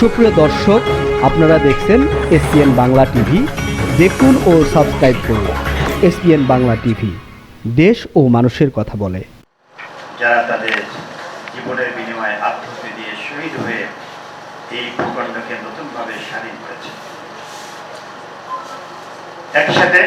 সুপ্রিয় দর্শক, আপনারা দেখছেন এসপিএন বাংলা টিভি। দেখুন ও সাবস্ক্রাইব করুন এসপিএন বাংলা টিভি। দেশ ও মানুষের কথা বলে। যারা তাদের জীবনের বিনিময়ে আত্মহত্যা দিয়ে শহীদ হয়ে এই ভূখণ্ডকে নতুনভাবে স্বাধীন করেছে। একসাথে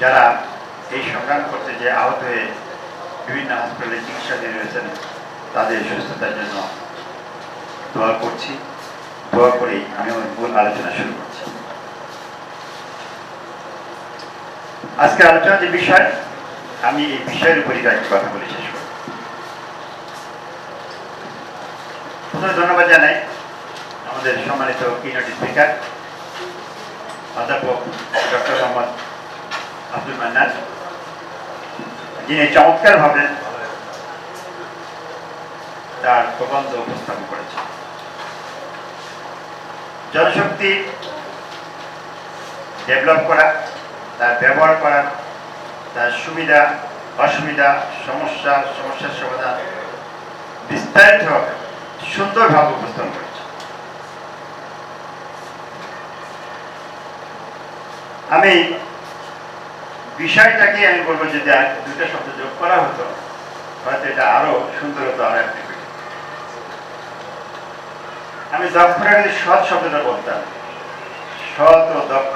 যারা এই সংগ্রাম করতে যে আহত হয়ে বিভিন্ন হাসপাতালে চিকিৎসাধীন রয়েছেন, তাদের সুস্থতার জন্য দোয়া করছি। দোয়া করেই আমি আমার মূল আলোচনা শুরু করছি। আজকের আলোচনা যে বিষয়, আমি এই বিষয়ের উপরই কয়েকটি কথা বলে শেষ করব। প্রথমে ধন্যবাদ জানাই আমাদের সম্মানিত কিনোট স্পিকার অধ্যাপক ডক্টর মোহাম্মদ আব্দুল মান্নান। যিনি চমৎকারভাবে তার প্রবন্ধ উপস্থাপন করেছেন। জনশক্তি ডেভেলপ করা, তার ব্যবহার করা, তার সুবিধা, অসুবিধা, সমস্যা, সমস্যার সমাধান বিস্তারিতভাবে সুন্দরভাবে উপস্থাপন করেছে। আমি বিষয়টাকে আমি বলব যদি আর দুটো শব্দ যোগ করা হতো, হয়তো এটা আরও সুন্দর হতো, আরও একটি আমি দক্ষটা যদি সৎ শব্দটা বলতাম। সৎ ও দক্ষ।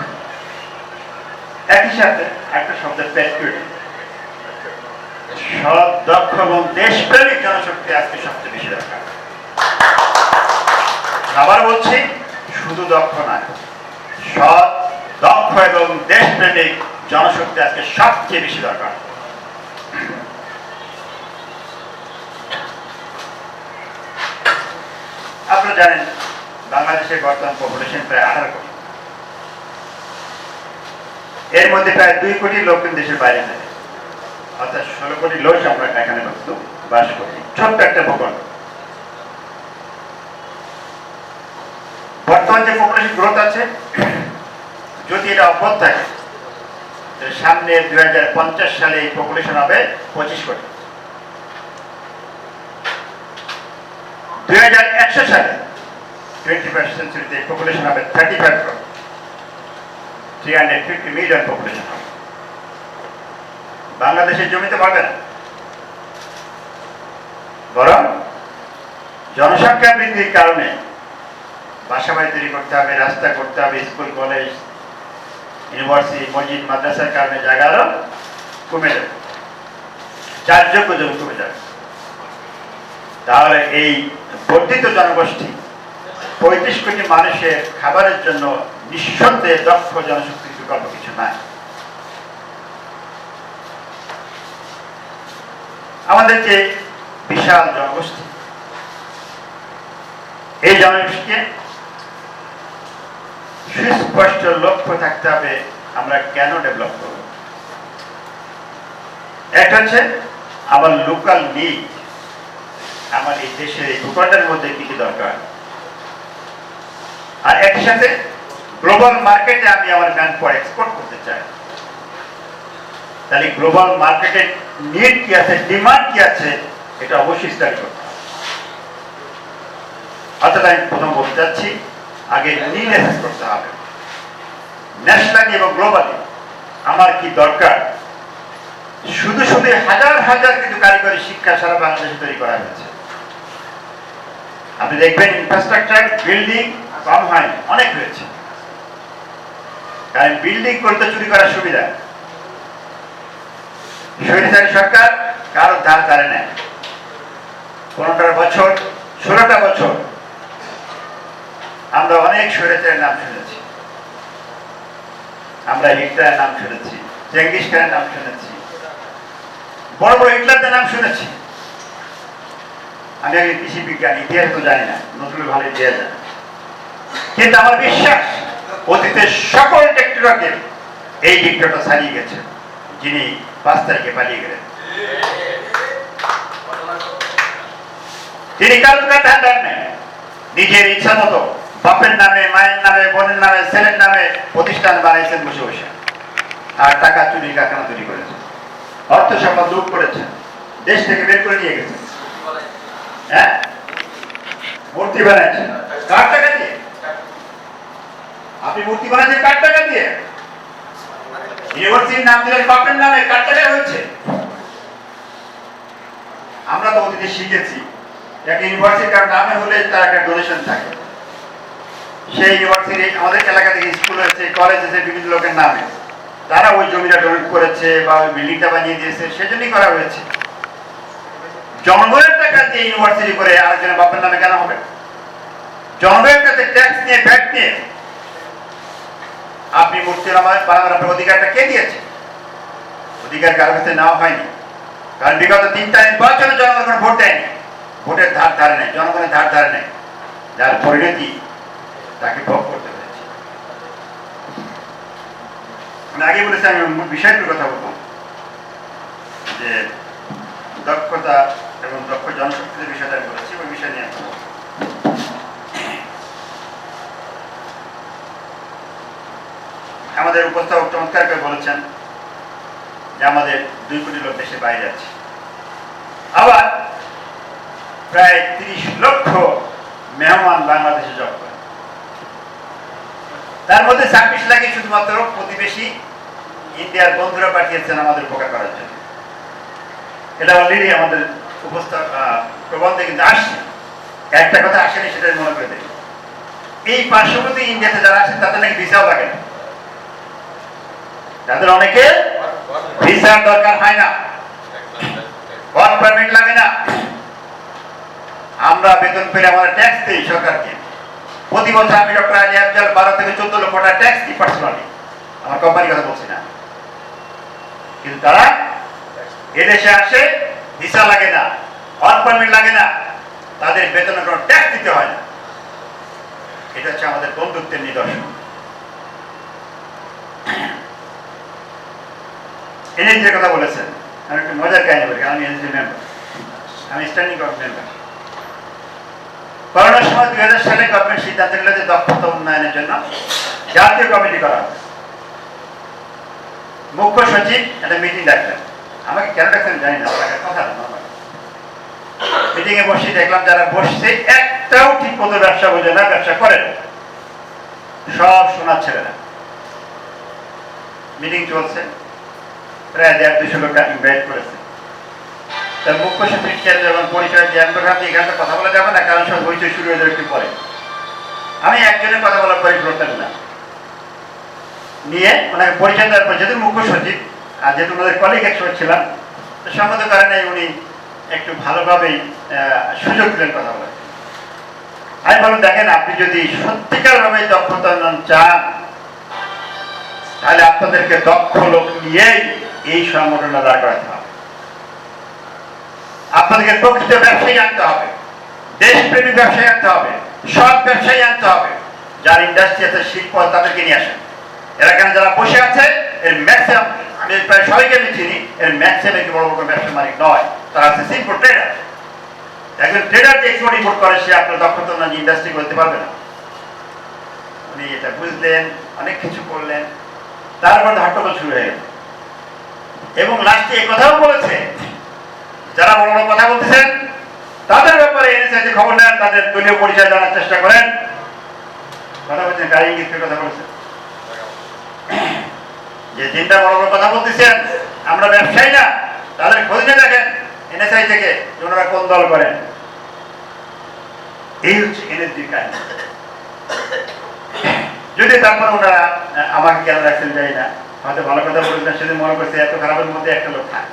একই সাথে একটা শব্দের প্যাট্রিয়টিক সৎ, দক্ষ এবং দেশপ্রেমিক জনশক্তি আজকে সবচেয়ে বেশি দরকার। আবার বলছি, শুধু দক্ষ নয়। সৎ, দক্ষ এবং দেশপ্রেমিক জনশক্তি আজকে সবচেয়ে বেশি দরকার। আপনারা জানেন, বাংলাদেশের বর্তমান পপুলেশন প্রায় আঠারো কোটি। এর মধ্যে প্রায় দুই কোটি লোক কিন্তু দেশের বাইরে থাকে অর্থাৎ ষোলো কোটি লোক আমরা এখানে বস্তু বাস করি। ছোট্ট একটা ভূখণ্ড বর্তমান যে পপুলেশন গ্রোথ আছে, যদি এটা অব্যাহত থাকে সামনে দুই হাজার পঞ্চাশ সালে এই পপুলেশন হবে পঁচিশ কোটি। দুই হাজার একশো সালে টোয়েন্টি ফার্স্ট সেঞ্চুরিতে পপুলেশন হবে thirty five three hundred fifty million population হবে। বাংলাদেশের জমিতে পারবে না। বরং জনসংখ্যা বৃদ্ধির কারণে বাসা বাড়ি তৈরি করতে হবে, রাস্তা করতে হবে, স্কুল, কলেজ, ইউনিভার্সিটি, মসজিদ, মাদ্রাসার কারণে জায়গা আরও কমে যাবে। চার যোগ্য জমি কমে যাবে। তাহলে এই বর্ধিত জনগোষ্ঠী পঁয়ত্রিশ কোটি মানুষের খাবারের জন্য নিঃসন্দেহে দক্ষ জনশক্তির বিকল্প কিছু নাই। আমাদের যে বিশাল জনগোষ্ঠী, এই জনগোষ্ঠীকে সুস্পষ্ট লক্ষ্য থাকতে হবে আমরা কেন ডেভেলপ করব। একটা হচ্ছে আমার লোকাল নিড আমার এই দেশের এই ভূখণ্ডের মধ্যে কি কি দরকার? আর একই সাথে গ্লোবাল মার্কেটে আমি আমার পাওয়ার এক্সপোর্ট করতে চাই। তাহলে গ্লোবাল মার্কেটের নিড কি আছে ডিমান্ড কি আছে, এটা অবশ্যই স্টাডি করতে অর্থাৎ আমি প্রথম বলতে চাচ্ছি আগে নিড অ্যাসেস করতে হবে। ন্যাশনালি এবং গ্লোবালি আমার কি দরকার? শুধু শুধু হাজার হাজার কিন্তু কারিগরি শিক্ষা সারা বাংলাদেশে তৈরি করা হয়েছে। আপনি দেখবেন ইনফ্রাস্ট্রাকচার বিল্ডিং কম হয় অনেক রয়েছে। কারণ বিল্ডিং করতে চুরি করার সুবিধা। স্বৈরাচারী সরকার কারও ধার ধারে নেয়। পনেরোটা বছর, ষোলোটা বছর। আমরা অনেক স্বৈরাচারের নাম শুনেছি। আমরা হিটলারের নাম শুনেছি চেঙ্গিস খানের নাম শুনেছি। বড় বড় হিটলারদের নাম শুনেছি। আমি আগে কৃষি বিজ্ঞান, ইতিহাস তো জানি না নতুন ভালো ইতিহাস জানি। কিন্তু আমার বিশ্বাস, অতীতের সকল এই ডিক্টেটর ছাড়িয়ে গেছে, যিনি পাঁচ তারিখে পালিয়ে গেলেন। তিনি দেন নিজের ইচ্ছা মতো বাপের নামে, মায়ের নামে, বোনের নামে, ছেলের নামে প্রতিষ্ঠান বানাইছেন বসে বসে। আর টাকা চুরি কারখানা তৈরি করেছেন। অর্থ সম্পদ লুট করেছেন। দেশ থেকে বের করে নিয়ে গেছেন। হ্যাঁ? মূর্তি বানাইছেন কার টাকা দিয়ে? আপনি মূর্তি বানাচ্ছেন কার টাকা দিয়ে? ইউনিভার্সিটির নাম দিলেন বাপের নামে, কার হচ্ছে আমরা তো অতীতে শিখেছি, একটা ইউনিভার্সিটির নামে হলে তার একটা ডোনেশন থাকে। সেই ইউনিভার্সিটি আমাদের এলাকা থেকে স্কুল কলেজ হয়েছে, বিভিন্ন লোকের নামে। তারা ওই জমিটা ডোনেট করেছে বা ওই বিল্ডিংটা বানিয়ে দিয়েছে, সেজন্যই করা হয়েছে। জনগণের টাকা দিয়ে ইউনিভার্সিটি করে আরেকজনের বাপের নামে কেন হবে? জনগণের কাছে ট্যাক্স নিয়ে ভ্যাট নিয়ে। আপনি মূর্তি বানানোর বানানোর অধিকারটা কে দিয়েছে? অধিকার কারোর কাছে নেওয়া হয়নি। কারণ বিগত তিনটা নির্বাচনে জনগণ ভোট দেয়নি। ভোটের ধার ধারে নেই, জনগণের ধার ধারে নেই। যার পরিণতি তাকে ভোগ করতে হয়েছে। আগে বলেছি, আমি বিষয়টির কথা বলব। যে দক্ষতা এবং দক্ষ জনশক্তির বিষয়টা আমি বলেছি, ওই বিষয় নিয়ে আমাদের উপস্থাপক চমৎকার করে বলেছেন যে আমাদের দুই কোটি লোক দেশে বাইরে আছে। আবার প্রায় তিরিশ লক্ষ মেহমান বাংলাদেশে জব করে তার মধ্যে ছাব্বিশ লাখে শুধুমাত্র প্রতিবেশী ইন্ডিয়ার বন্ধুরা পাঠিয়েছেন আমাদের উপকার করার জন্য। এটা অলরেডি আমাদের উপস্থাপ কিন্তু আসছে, একটা কথা আসেনি সেটা মনে করে দিই। এই পার্শ্ববর্তী ইন্ডিয়াতে যারা আছেন, তাদের নাকি ভিসাও লাগে না। তাদের অনেকে ভিসার দরকার হয় না। পারমিট লাগে না। আমরা বেতন পেলে আমাদের ট্যাক্স দিই সরকারকে। প্রতি বছর আমি ডক্টর আলী আফজাল বারো থেকে চোদ্দ লক্ষ টাকা ট্যাক্স দিই পার্সোনালি আমার কোম্পানির কথা বলছি না। কিন্তু তারা এদেশে আসে ভিসা লাগে না ওয়ার্ক পারমিট লাগে না, তাদের বেতনে কোনো ট্যাক্স দিতে হয় না। এটা হচ্ছে আমাদের বন্ধুত্বের নিদর্শন। এনএসজির কথা বলেছেন। আমি একটু মজার কাহিনী বলি আমি এনএসজি মেম্বার আমি স্ট্যান্ডিং গভর্নমেন্ট মেম্বার করোনার সময় দুই হাজার সালে গভর্নমেন্ট সিদ্ধান্ত নিল যে দক্ষতা উন্নয়নের জন্য জাতীয় কমিটি করা হবে। মুখ্য সচিব, একটা মিটিং ডাকলেন। আমাকে কেন ডাকতেন জানি না আমার কথা না মিটিং এ বসে দেখলাম যারা বসছে, একটাও ঠিক মতো ব্যবসা বোঝে না, ব্যবসা করে। সব শোনার ছেলেরা। মিটিং চলছে। প্রায় দেড় দুশো লোক ইনভাইট করেছে। তার মুখ্য সচিব যখন পরিচয় জ্ঞান প্রধান এখানে কথা বলা যাবে না, কারণ সব হইচই শুরু হয়ে যাবে একটু পরে। আমি একজনের কথা বলার পরে ফেরত না। নিয়ে ওনাকে পরিচয় দেওয়ার পর, যেহেতু মুখ্য সচিব আর যেহেতু ওনাদের কলিগ একসময় ছিলাম, তো সঙ্গত কারণে উনি একটু ভালোভাবেই সুযোগ দিলেন কথা বলার। আমি বললাম, দেখেন, আপনি যদি সত্যিকারভাবে দক্ষতা উন্নয়ন চান, তাহলে আপনাদেরকে দক্ষ লোক নিয়েই এই সংগঠনটা দাঁড় করাতে হবে। আপনাদেরকে প্রকৃত ব্যবসায়ী আনতে হবে দেশপ্রেমী ব্যবসায়ী আনতে হবে সব ব্যবসায়ী আনতে হবে। যার ইন্ডাস্ট্রি আছে, শিল্প, তাদেরকে নিয়ে আসেন। এরা কেন, যারা বসে আছে, এর ম্যাক্সিমাম আমি প্রায় সবাইকে আমি চিনি, এর ম্যাক্সিমাম একটি বড় বড় ব্যবসা মালিক নয়, তারা আছে সিম্পল ট্রেডার একজন ট্রেডার যে এক্সপোর্ট ইম্পোর্ট করে, সে আপনার দক্ষতা উন্নয়ন ইন্ডাস্ট্রি করতে পারবে না। উনি এটা বুঝলেন, অনেক কিছু করলেন, তারপর হট্টগোল শুরু হয়ে গেল। এবং লাস্টে এই কথাও বলেছে, যারা বড় বড় কথা বলতেছেন, তাদের ব্যাপারে এনএসআই যে খবর নেন, তাদের দলীয় পরিচয় জানার চেষ্টা করেন। কথা বলছেন গাড়ি ইঙ্গিতের কথা বলছেন? যে চিন্তা বড় বড় কথা বলতেছেন, আমরা ব্যবসায়ী না, তাদের খোঁজ দেখেন এনএসআই থেকে ওনারা কোন দল করেন। এই হচ্ছে এনএসজির কাহিনী। যদি তারপর ওনারা আমাকে কেন রাখছেন যাই না, হয়তো ভালো কথা বলেছেন সেদিন মনে করছে এত খারাপের মধ্যে একটা লোক থাকে।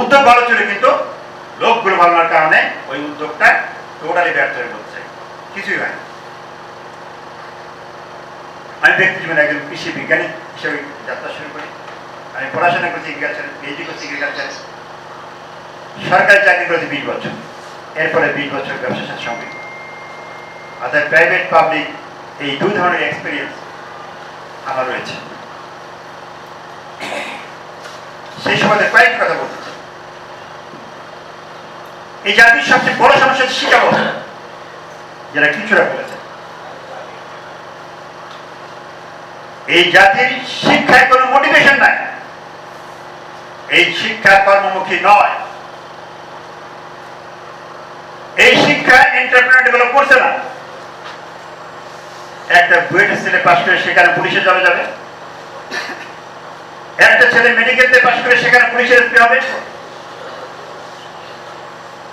উদ্যোগ ভালো ছিল, কিন্তু লোকগুলো ভালো কারণে ওই উদ্যোগটা টোটালি ব্যর্থ হয়ে পড়ছে। কিছুই হয়নি। আমি ব্যক্তি জীবনে একজন কৃষি বিজ্ঞানী হিসেবে যাত্রা শুরু করি। আমি পড়াশোনা করছি এগ্রিকালচার পিএইচডি করছি এগ্রিকালচার সরকারি চাকরি করেছি বিশ বছর। এরপরে বিশ বছর ব্যবসার সাথে সম্পৃক্ত। অর্থাৎ প্রাইভেট পাবলিক এই দুই ধরনের এক্সপিরিয়েন্স আমার রয়েছে। সেই সময় কয়েকটি কথা বলতে চাই। এই জাতির সবচেয়ে বড় সমস্যা হচ্ছে শিক্ষা যেটা কিছুটা বলেছে এই জাতির শিক্ষায় কোনো মোটিভেশন নাই। এই শিক্ষা কর্মমুখী নয়। এই শিক্ষা এন্টারপ্রেনার করছে না। একটা বুয়েটের ছেলে পাশ করে সেখানে পুলিশে জবে যাবে। একটা ছেলে মেডিকেলতে পাশ করে সেখানে পুলিশের এসপি হবে।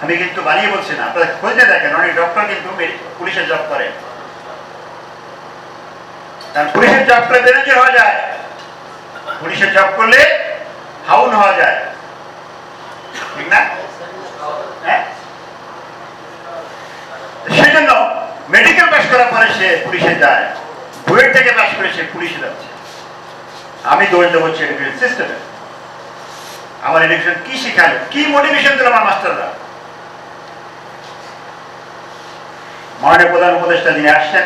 আমি কিন্তু বানিয়ে বলছি না, আপনারা খোঁজে দেখেন, অনেক ডক্টর কিন্তু পুলিশের জব করে। কারণ পুলিশের জব করে ম্যানেজার হওয়া যায়? পুলিশের জব করলে হাউন হওয়া যায়। ঠিক না? হ্যাঁ? সেজন্য মেডিকেল পাস করার পরে সে পুলিশে যায়। বুয়েট থেকে পাস করে সে পুলিশে যাচ্ছে। আমি দোষ দেবো এডুকেশন সিস্টেমে আমার এডুকেশন কি শিখালো? কি মোটিভেশন দিল আমার মাস্টাররা মাননীয় প্রধান উপদেষ্টা যিনি আসছেন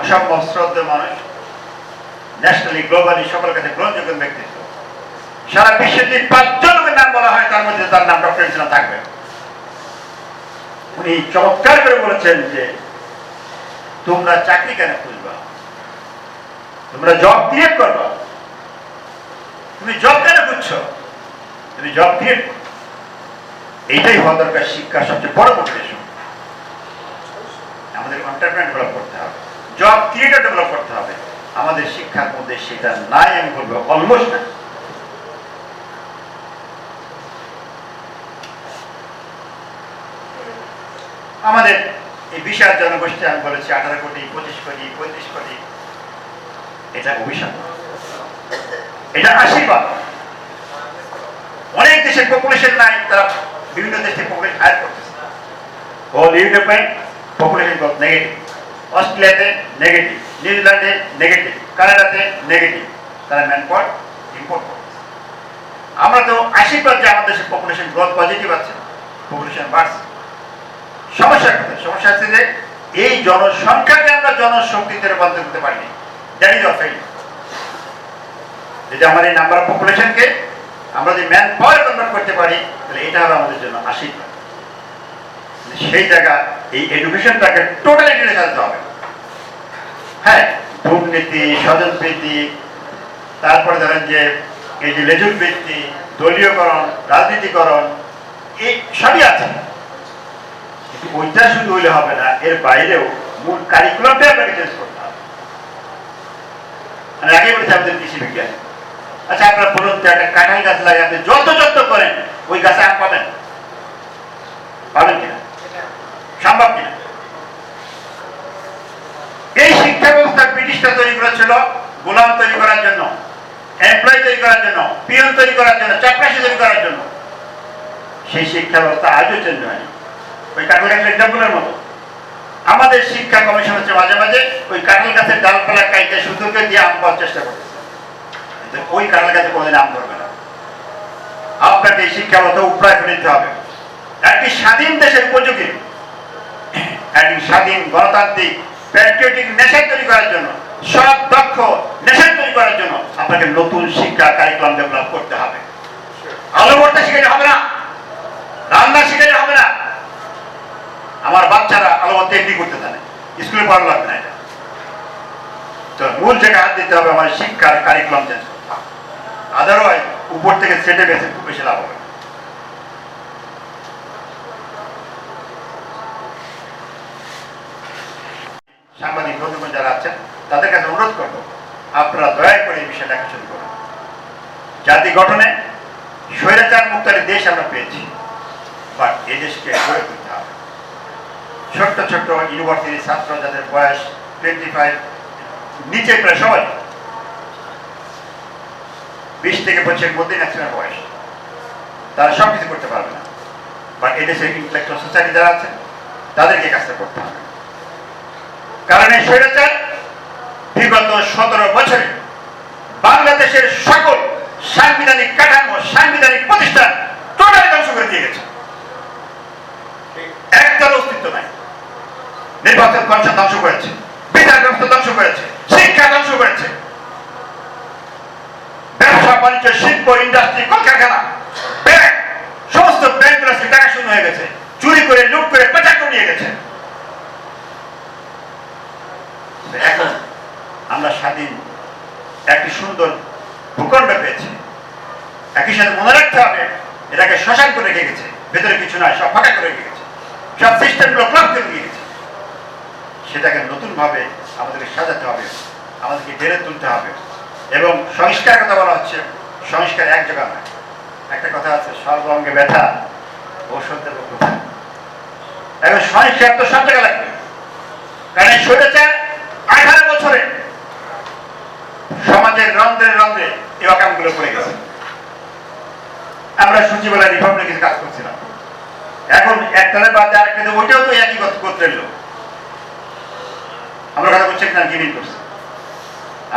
অসম্ভব শ্রদ্ধেয় মানুষ ন্যাশনালি গ্লোবালি সকলের কাছে গ্রহণযোগ্য ব্যক্তিত্ব। সারা বিশ্বে যদি পাঁচজন নাম বলা হয়, তার মধ্যে তার নাম ডক্টর ইসলাম থাকবে। উনি চমৎকার করে বলেছেন যে, তোমরা চাকরি কেন খুঁজবা? তোমরা জব ক্রিয়েট করবা? তুমি জব কেন খুঁজছো? তুমি জব ক্রিয়েট এইটাই হওয়া দরকার শিক্ষার সবচেয়ে বড় মোটিভেশন আমাদের contentment develop job creator develop করতে হবে। আমাদের শিক্ষার মধ্যে সেটা নাই আমি বলব অলমোস্ট না আমাদের এই বিশাল জনগোষ্ঠী, আমি বলেছি আঠারো কোটি, পঁচিশ কোটি, পঁয়ত্রিশ কোটি, এটা অভিশাপ। এটা আশীর্বাদ। অনেক দেশের পপুলেশন নাই, তারা বিভিন্ন দেশ পপুলেশন হায়ার করতেছে। হোল ইউরোপে পপুলেশন নেগেটিভ অস্ট্রেলিয়াতে নেগেটিভ নিউজিল্যান্ডে নেগেটিভ কানাডাতে নেগেটিভ তারা ম্যান পাওয়ার ইম্পোর্ট করতেছে আমরা তো আশীর্বাদ যে আমাদের দেশের পপুলেশন গ্রোথ পজিটিভ আছে পপুলেশন বাড়ছে। সমস্যা কোথায়? সমস্যা হচ্ছে যে এই জনসংখ্যাকে আমরা জনশক্তিতে রূপান্তর করতে পারিনি। দ্যাট ইজ ফেল যদি আমার এই নাম্বার অফ পপুলেশনকে আমরা যদি ম্যান পাওয়ার কনভার্ট করতে পারি, তাহলে এটা হবে আমাদের জন্য আশীর্বাদ সেই জায়গা, এই এডুকেশনটাকে টোটালি টেনে ফেলতে হবে। হ্যাঁ দুর্নীতি, স্বজনপ্রীতি, তারপরে ধরেন যে এই যে লেজুর বৃত্তি দলীয়করণ, রাজনীতিকরণ, এই সবই আছে। কিন্তু ওইটা শুধু হইলে হবে না, এর বাইরেও মূল কারিকুলামটাই আপনাকে চেঞ্জ করতে হবে। আমি আগে বলেছি আমাদের কৃষি বিজ্ঞান। আচ্ছা আপনার বলুন তো, একটা কাঁঠাল গাছ লাগে আপনি যত যত্ন করেন, ওই গাছে আম পাবেন? পাবেন কিনা সম্ভব কিনা এই শিক্ষা ব্রিটিশরা তৈরি করেছিল গোলাম তৈরি করার জন্য এমপ্লয় তৈরি করার জন্য পিয়ন তৈরি করার জন্য চাপরাশি তৈরি করার জন্য, সেই শিক্ষা ব্যবস্থা আজও চেঞ্জ হয়নি। ওই কাঁঠাল গাছের এক্সাম্পলের মতো। আমাদের শিক্ষা কমিশন হচ্ছে মাঝে মাঝে ওই কাঁঠাল গাছের ডালপালা কাইতে সুতোকে দিয়ে আম পাওয়ার চেষ্টা করতেছে। ওই কাঁঠাল গাছে কোনোদিন আম ধরবে না। আপনাকে এই শিক্ষা ব্যবস্থা উপরায় ফেলে দিতে হবে। একটি স্বাধীন দেশের উপযোগী, একটি স্বাধীন গণতান্ত্রিক প্যাট্রিয়টিক নেশন তৈরি করার জন্য সব দক্ষ নেশন তৈরি করার জন্য আপনাকে নতুন শিক্ষা কারিকুলাম ডেভেলপ করতে হবে। আলো পড়তে শিখাইলে হবে না, রান্না শিখাইলে হবে না। আমার বাচ্চারা আলো এমনি করতে জানে? স্কুলে পড়া লাগবে না এটা। তো মূল জায়গায় হাত দিতে হবে আমার শিক্ষার কারিকুলাম চেঞ্জ করতে হবে আদারওয়াইজ উপর থেকে সেটে বেছে খুব বেশি লাভ হবে সাংবাদিক বন্ধুগণ যারা আছেন তাদের কাছে অনুরোধ করব, আপনারা দয়া করে এই বিষয়টা শুরু করুন। জাতি গঠনে স্বৈরাচার মুক্তারি দেশ আমরা পেয়েছি বাট এই দেশকে গড়ে তুলতে হবে। ছোট্ট ছোট্ট ইউনিভার্সিটির ছাত্র যাদের বয়স টোয়েন্টি ফাইভ নিচে প্রায় সবাই বিশ থেকে পঁচিশের মধ্যে ম্যাক্সিমাম বয়স। তারা সব কিছু করতে পারবে না। বাট এদেশের ইন্টেলেকচুয়াল সোসাইটি যারা আছেন, তাদেরকে কাজটা করতে হবে। কারণ এই স্বৈরাচার বিগত সতেরো বছরে। বাংলাদেশের সকল সাংবিধানিক কাঠামো, সাংবিধানিক প্রতিষ্ঠান টোটালি ধ্বংস করে দিয়ে গেছে। একদল অস্তিত্ব নাই। নির্বাচন কমিশন ধ্বংস করেছে, বিচার ব্যবস্থা ধ্বংস করেছে, শিক্ষা ধ্বংস করেছে। ব্যবসা, বাণিজ্য, শিল্প, ইন্ডাস্ট্রি, কলকারখানা, ব্যাংক, সমস্ত ব্যাংকগুলো আজকে টাকা শূন্য হয়ে গেছে। চুরি করে, লুট করে করে নিয়ে গেছে এখন আমরা স্বাধীন। একটি সুন্দর ভূখণ্ড পেয়েছি। একই সাথে মনে রাখতে হবে, এটাকে শ্মশান করে রেখে গেছে। ভেতরে কিছু নয় সব ফাঁকা করে গেছে। সব সিস্টেমগুলো ক্লাব করে দিয়ে গেছে। সেটাকে নতুনভাবে আমাদেরকে সাজাতে হবে, আমাদেরকে বেড়ে তুলতে হবে এবং সংস্কার কথা বলা হচ্ছে, সংস্কার এক জায়গা নয়। একটা কথা আছে, সর্বঙ্গে ব্যথা ঔষধ দেবো কোথায় এখন সংস্কার তো সব জায়গায় লাগবে। কারণ এই স্বৈরাচার আঠারো বছরে সমাজের রন্ধ্রে রন্ধ্রে এই অকামগুলো পড়ে গেছে। আমরা সচিবালয় কিছু কাজ করছিলাম এখন একটারে বাদ দিয়ে আরেকটা ওইটাও তো একই করতে এলো আমরা কথা বলছি না গিভিং করছে।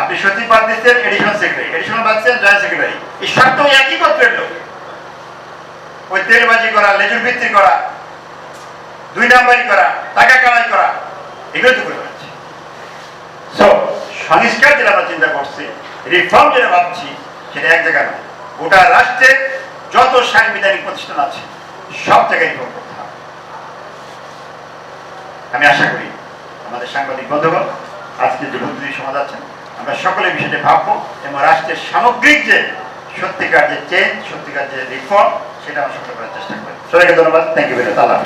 আপনি সচিব বাদ দিচ্ছেন এডিশনাল সেক্রেটারি এডিশনাল বাদ দিচ্ছেন জয়েন্ট সেক্রেটারি এই সব তো একই করতে এলো ওই তেলবাজি করা, লেজুর ভিত্তি করা, দুই নাম্বারি করা, টাকা কামাই করা, এগুলো তো করে বেড়াচ্ছে সো সংস্কার যেটা আমরা চিন্তা করছি রিফর্ম যেটা ভাবছি, সেটা এক জায়গায় নয়। গোটা রাষ্ট্রে যত সাংবিধানিক প্রতিষ্ঠান আছে, সব জায়গায় রিফর্ম করতে হবে। আমি আশা করি আমাদের সাংবাদিক বন্ধুগণ, আজকে যে বুদ্ধি সমাজ আছেন আমরা সকলে বিষয়টি ভাববো এবং রাষ্ট্রের সামগ্রিক যে সত্যিকার যে চেঞ্জ সত্যিকার যে রিফর্ম সেটা আমরা সকলে করার চেষ্টা করি। সবাইকে ধন্যবাদ। Thank you very much Allah.